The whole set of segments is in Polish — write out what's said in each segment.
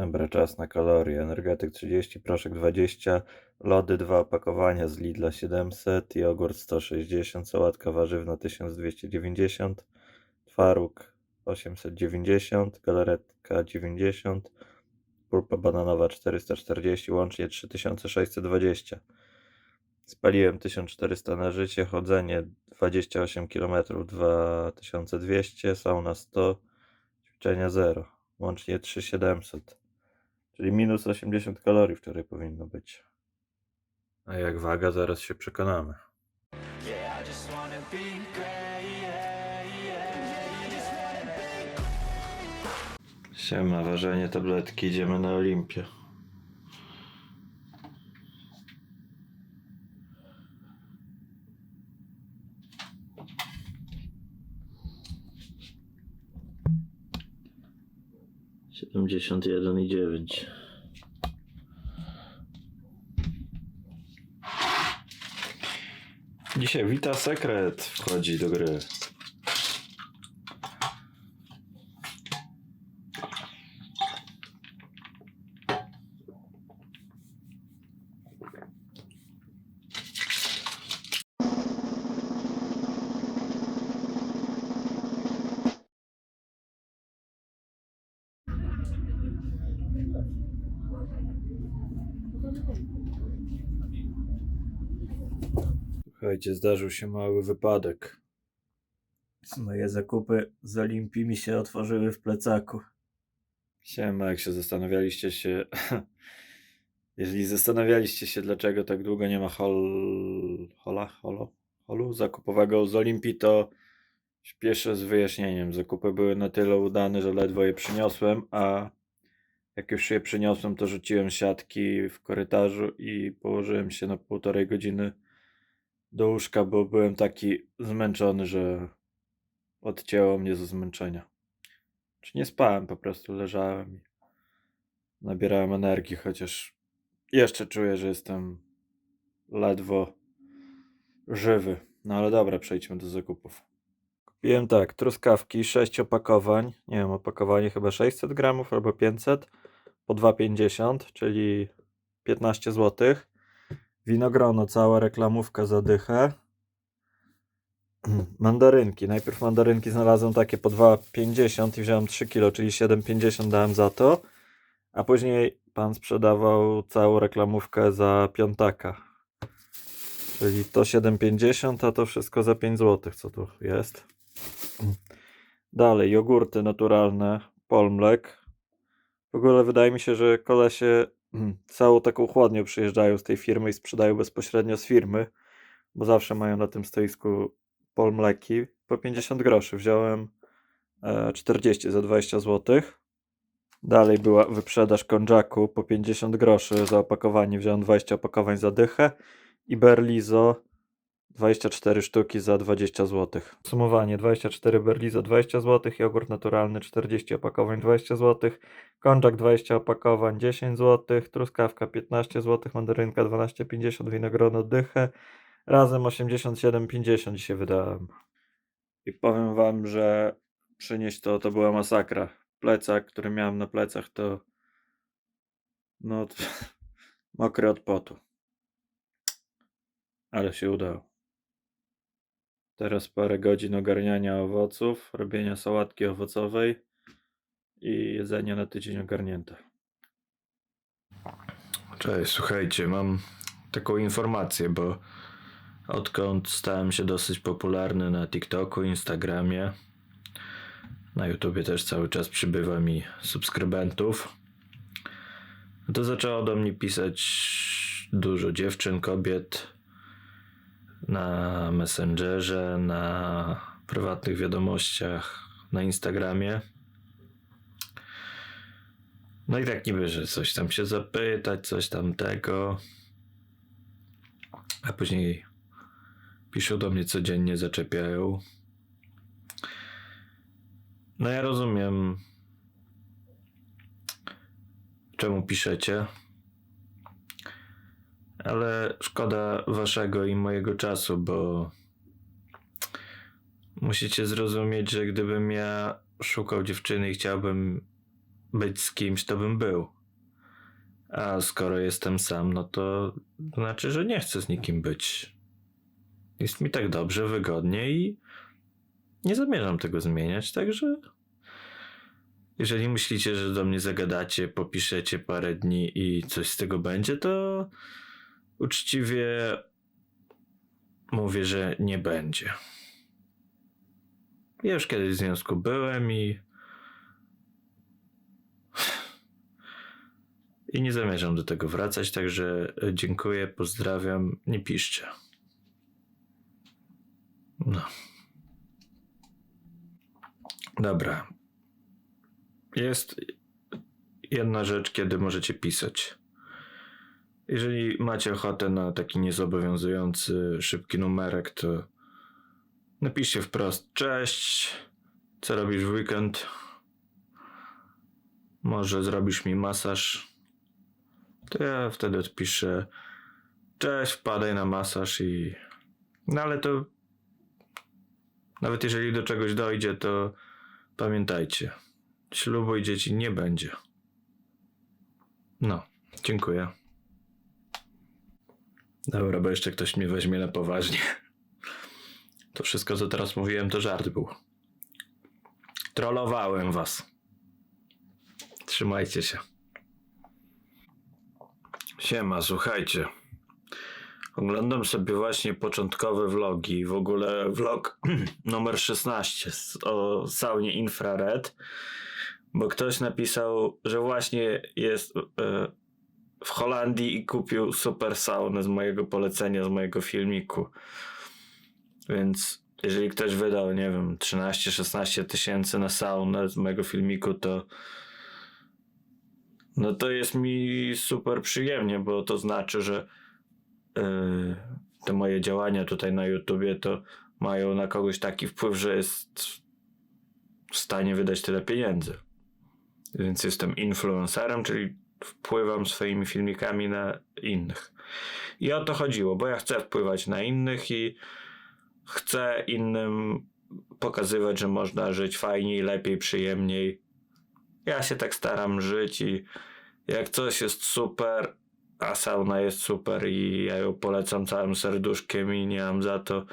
Dobra, czas na kalorie. Energetyk 30, proszek 20, lody 2 opakowania z Lidla 700, jogurt 160, sałatka warzywna 1290, twaróg 890, galaretka 90, pulpa bananowa 440, łącznie 3620. Spaliłem 1400 na życie, chodzenie 28 km 2200, sauna 100, ćwiczenia 0, łącznie 3700. Czyli minus 80 kalorii wczoraj powinno być. A jak waga, zaraz się przekonamy. Siema, ważenie tabletki, idziemy na Olimpię. Siedemdziesiąt jeden i dziewięć. Dzisiaj Wita Sekret wchodzi do gry. Słuchajcie, zdarzył się mały wypadek. Moje zakupy z Olimpii mi się otworzyły w plecaku. Siema, jak się zastanawialiście się... Jeżeli zastanawialiście się, dlaczego tak długo nie ma hol... hola, holo, holu zakupowego z Olimpii, to śpieszę z wyjaśnieniem. Zakupy były na tyle udane, że ledwo je przyniosłem, a jak już je przyniosłem, to rzuciłem siatki w korytarzu i położyłem się na półtorej godziny do łóżka, bo byłem taki zmęczony, że odcięło mnie ze zmęczenia. Czy nie spałem, po prostu leżałem i nabierałem energii, chociaż jeszcze czuję, że jestem ledwo żywy. No ale dobra, przejdźmy do zakupów. Kupiłem tak, truskawki, 6 opakowań, nie wiem, opakowanie chyba 600 gramów albo 500 po 2,50, czyli 15 zł. Winogrono, cała reklamówka za dychę. Mandarynki. Najpierw mandarynki znalazłem takie po 2,50 i wziąłem 3 kg, czyli 7,50 dałem za to. A później pan sprzedawał całą reklamówkę za piątaka. Czyli to 7,50, a to wszystko za 5 zł. Co tu jest? Dalej, jogurty naturalne, Polmlek. W ogóle wydaje mi się, że kolesie mm, całą taką chłodnią przyjeżdżają z tej firmy i sprzedają bezpośrednio z firmy, bo zawsze mają na tym stoisku Polmleki po 50 groszy. Wziąłem e, 40 za 20 zł. Dalej była wyprzedaż konjaku po 50 groszy za opakowanie. Wziąłem 20 opakowań za dychę i Berlizo 24 sztuki za 20 zł. Sumowanie 24 Berlizo 20 zł, jogurt naturalny 40 opakowań 20 zł, konczak 20 opakowań 10 zł, truskawka 15 zł, mandarynka 12,50, winogrono dychę. Razem 87,50 dzisiaj wydałem. I powiem wam, że przynieść to to była masakra. Plecak, który miałem na plecach to no mokry od potu. Ale się udało. Teraz parę godzin ogarniania owoców, robienia sałatki owocowej i jedzenia na tydzień ogarnięte. Cześć, słuchajcie, mam taką informację, bo odkąd stałem się dosyć popularny na TikToku, Instagramie, na YouTubie też cały czas przybywa mi subskrybentów, to zaczęło do mnie pisać dużo dziewczyn, kobiet, na Messengerze, na prywatnych wiadomościach na Instagramie. No i tak niby, że coś tam się zapytać, coś tam tego. A później piszą do mnie codziennie, zaczepiają. No ja rozumiem, czemu piszecie. Ale szkoda waszego i mojego czasu, bo musicie zrozumieć, że gdybym ja szukał dziewczyny i chciałbym być z kimś, to bym był. A skoro jestem sam, no to znaczy, że nie chcę z nikim być. Jest mi tak dobrze, wygodnie i nie zamierzam tego zmieniać, także jeżeli myślicie, że do mnie zagadacie, popiszecie parę dni i coś z tego będzie, to uczciwie mówię, że nie będzie. Ja już kiedyś w związku byłem i. I nie zamierzam do tego wracać, także dziękuję, pozdrawiam, nie piszcie. No. Dobra. Jest jedna rzecz, kiedy możecie pisać. Jeżeli macie ochotę na taki niezobowiązujący, szybki numerek, to napiszcie wprost: Cześć, co robisz w weekend? Może zrobisz mi masaż? To ja wtedy odpiszę: Cześć, wpadaj na masaż i. No ale to. Nawet jeżeli do czegoś dojdzie, to pamiętajcie: ślubu i dzieci nie będzie. No, dziękuję. Dobra, bo jeszcze ktoś mnie weźmie na poważnie. To wszystko, co teraz mówiłem, to żart był. Trollowałem was. Trzymajcie się. Siema, słuchajcie. Oglądam sobie właśnie początkowe vlogi. W ogóle vlog numer 16 z- o saunie infrared. Bo ktoś napisał, że właśnie jest e, w Holandii i kupił super saunę z mojego polecenia, z mojego filmiku. Więc jeżeli ktoś wydał, nie wiem, 13-16 tysięcy na saunę z mojego filmiku, to no to jest mi super przyjemnie, bo to znaczy, że yy, te moje działania tutaj na YouTubie to mają na kogoś taki wpływ, że jest w stanie wydać tyle pieniędzy. Więc jestem influencerem, czyli wpływam swoimi filmikami na innych. I o to chodziło, bo ja chcę wpływać na innych i chcę innym pokazywać, że można żyć fajniej, lepiej, przyjemniej. Ja się tak staram żyć i jak coś jest super, a sauna jest super i ja ją polecam całym serduszkiem i nie mam za to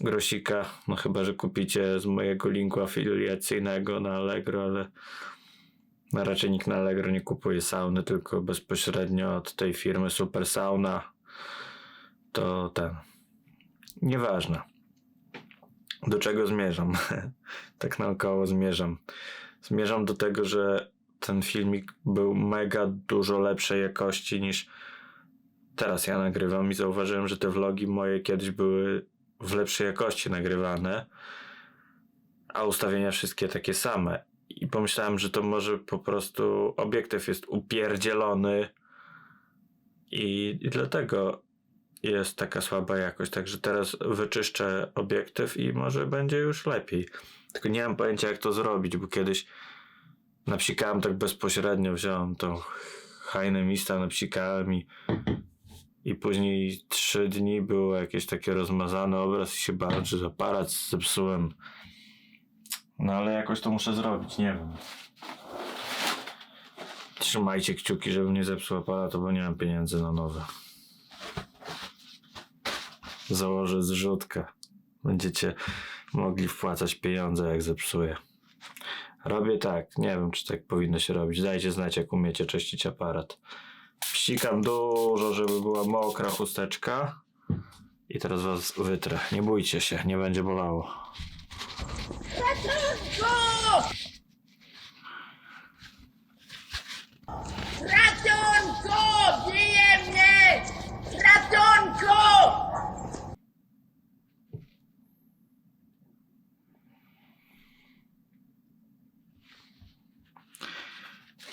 grosika, no chyba, że kupicie z mojego linku afiliacyjnego na Allegro, ale raczej nikt na Allegro nie kupuje sauny, tylko bezpośrednio od tej firmy Super Sauna. To ten. Nieważne. Do czego zmierzam? tak naokoło zmierzam. Zmierzam do tego, że ten filmik był mega dużo lepszej jakości niż teraz ja nagrywam i zauważyłem, że te vlogi moje kiedyś były w lepszej jakości nagrywane, a ustawienia wszystkie takie same. I pomyślałem, że to może po prostu obiektyw jest upierdzielony i, i dlatego jest taka słaba jakość. Także teraz wyczyszczę obiektyw i może będzie już lepiej. Tylko nie mam pojęcia, jak to zrobić, bo kiedyś napsikałem tak bezpośrednio, wziąłem tą hajnę mista, napsikałem i, i później trzy dni było jakieś takie rozmazany obraz i się że aparat zepsułem. No ale jakoś to muszę zrobić, nie wiem. Trzymajcie kciuki, żebym nie zepsuł aparatu, bo nie mam pieniędzy na nowe. Założę zrzutkę. Będziecie mogli wpłacać pieniądze, jak zepsuję. Robię tak. Nie wiem, czy tak powinno się robić. Dajcie znać, jak umiecie czyścić aparat. Psikam dużo, żeby była mokra chusteczka. I teraz was wytrę. Nie bójcie się, nie będzie bolało. Ratunku! Bije mnie! Ratunku!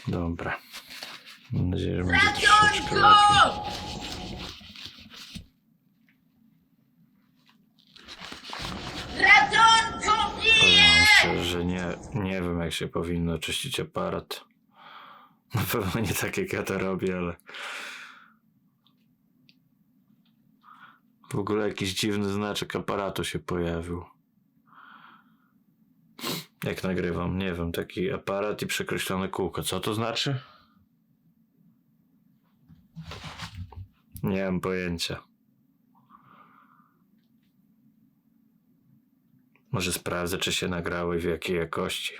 Dobra. Mam nadzieję, że będzie. Ratunku! Ratunku! Bije! Powiem wam szczerze, że nie, wiem, jak się powinno czyścić aparat. Na pewno nie tak, jak ja to robię, ale... W ogóle jakiś dziwny znaczek aparatu się pojawił. Jak nagrywam, nie wiem, taki aparat i przekreślone kółko. Co to znaczy? Nie mam pojęcia. Może sprawdzę, czy się nagrały w jakiej jakości.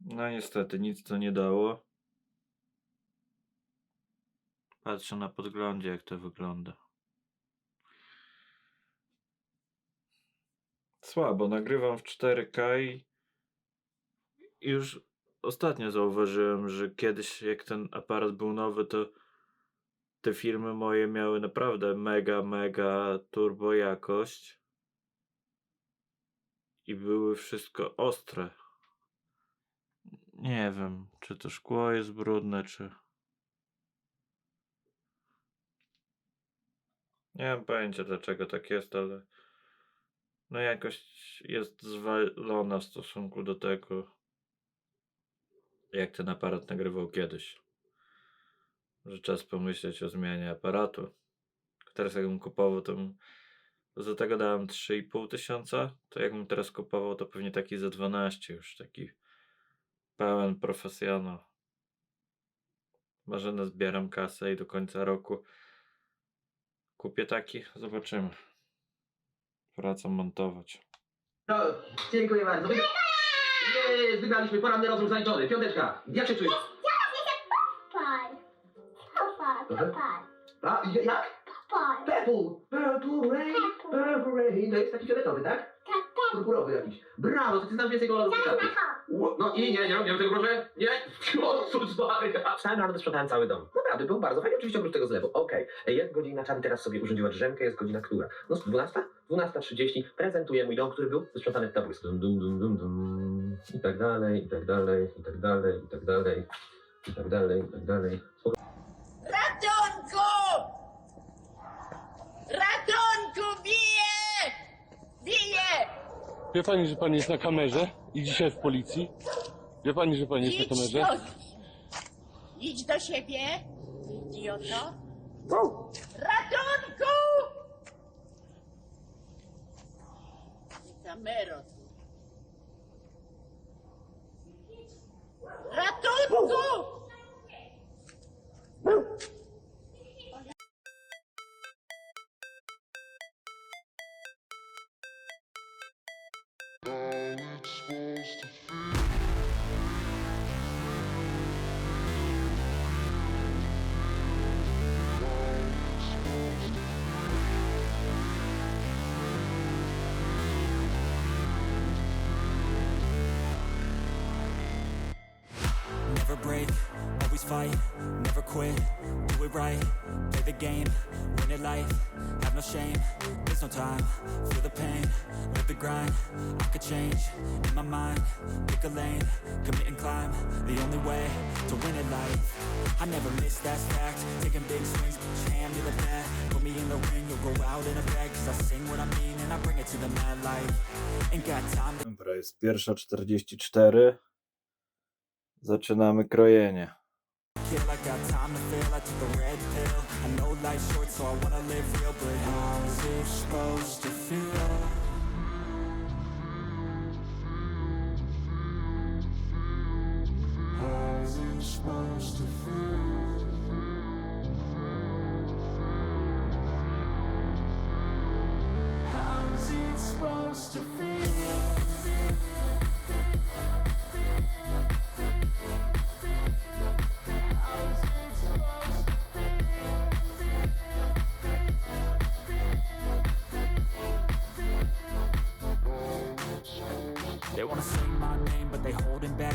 No niestety, nic to nie dało. Patrzę na podglądzie, jak to wygląda. Słabo, nagrywam w 4K i już ostatnio zauważyłem, że kiedyś jak ten aparat był nowy, to te filmy moje miały naprawdę mega, mega turbo jakość. I były wszystko ostre. Nie wiem, czy to szkło jest brudne, czy... Nie mam pojęcia dlaczego tak jest, ale no jakość jest zwalona w stosunku do tego, jak ten aparat nagrywał kiedyś. Że czas pomyśleć o zmianie aparatu. Teraz jakbym kupował, to za tego dałem 3,5 tysiąca, to jakbym teraz kupował, to pewnie taki za 12 już, taki pełen profesjonal. Może nazbieram kasę i do końca roku kupię taki, zobaczymy. Wracam montować. No, dziękuję bardzo. Wygraliśmy, poranny rozum zaliczony. Piąteczka, jak się czujesz? Popeye. A, jak? Popeye. Purple, Purple Rain, Purple Rain. To jest taki fioletowy, tak? Tak, tak. Purpurowy jakiś. Brawo, to ty znasz więcej kolorów niż ja. na hop. Ło- No i nie, nie, mam tego proszę. Nie. O, cóż, Maria. Wstałem rano, sprzątałem cały dom. Naprawdę, było bardzo fajnie, oczywiście oprócz tego zlewu. Okej, jest godzina, Czady teraz sobie urządziła drzemkę, jest godzina która? No, 12? 12.30. Prezentuję mój dom, który był wysprzątany w tabłysk. Dum, dum, dum, dum, dum. I tak dalej, i tak dalej, i tak dalej, i tak dalej, i tak dalej, i tak dalej. Ratunku! Ratunku, bije! Bije! Wie pani, że pani jest na kamerze i dzisiaj w policji? Wie pani, że pani jest na Idź kamerze? do... Idź do siebie, idioto. Ratunku! Kamero. Ratunku! Fight, never quit, do it right, play the game, win it life, have no shame, there's no time, feel the pain, live the grind, I could change, in my mind, pick a lane, commit and climb, the only way to win it life, I never miss, that's fact, taking big swings, each hand to the bat, put me in the ring, you'll go out in a bag, cause I sing what I mean and I bring it to the mad light, ain't got time to Dobra, jest pierwsza 44. Zaczynamy krojenie. Kill. I got time to feel. I took a red pill. I know life's short, so I wanna live real. But how's it supposed to feel? How's it supposed to feel?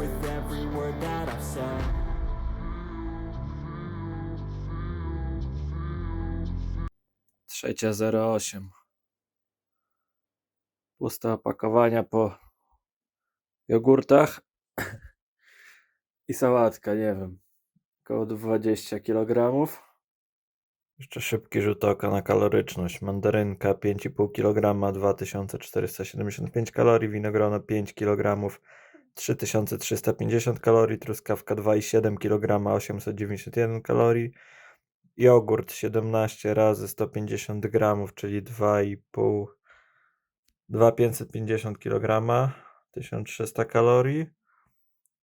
with every word that I've said. Trzecia 08. puste opakowania po jogurtach i sałatka, nie wiem, około 20 kg. Jeszcze szybki rzut oka na kaloryczność. Mandarynka 5,5 kg 2475 kalorii, winogrono 5 kg 3350 kalorii, truskawka 2,7 kg 891 kalorii, jogurt 17 razy 150 gramów, czyli 2,5 2550 kg 1300 kalorii.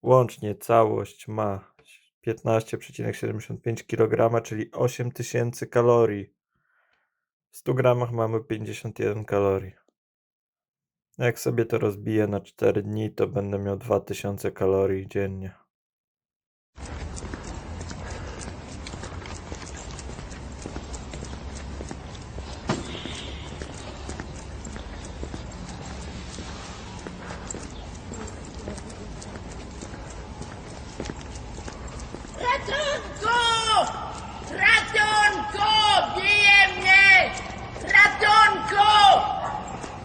Łącznie całość ma 15,75 kg, czyli 8000 kalorii. W 100 gramach mamy 51 kalorii. Jak sobie to rozbiję na 4 dni, to będę miał 2000 kalorii dziennie. Ratunku! Ratunku! Bije mnie! Ratunku!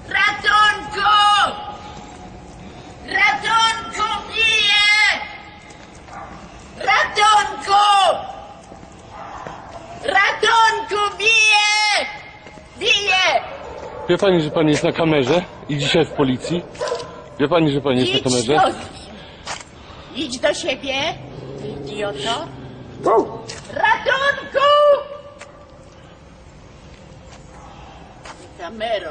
Ratunku! Ratunku! Bije! Ratunku! Ratunku! Bije! Bije! Wie pani, że pani jest na kamerze i dzisiaj w policji? Wie pani, że pani jest na Idź kamerze? do... Idź do siebie, idioto. Ratunku! Kamero,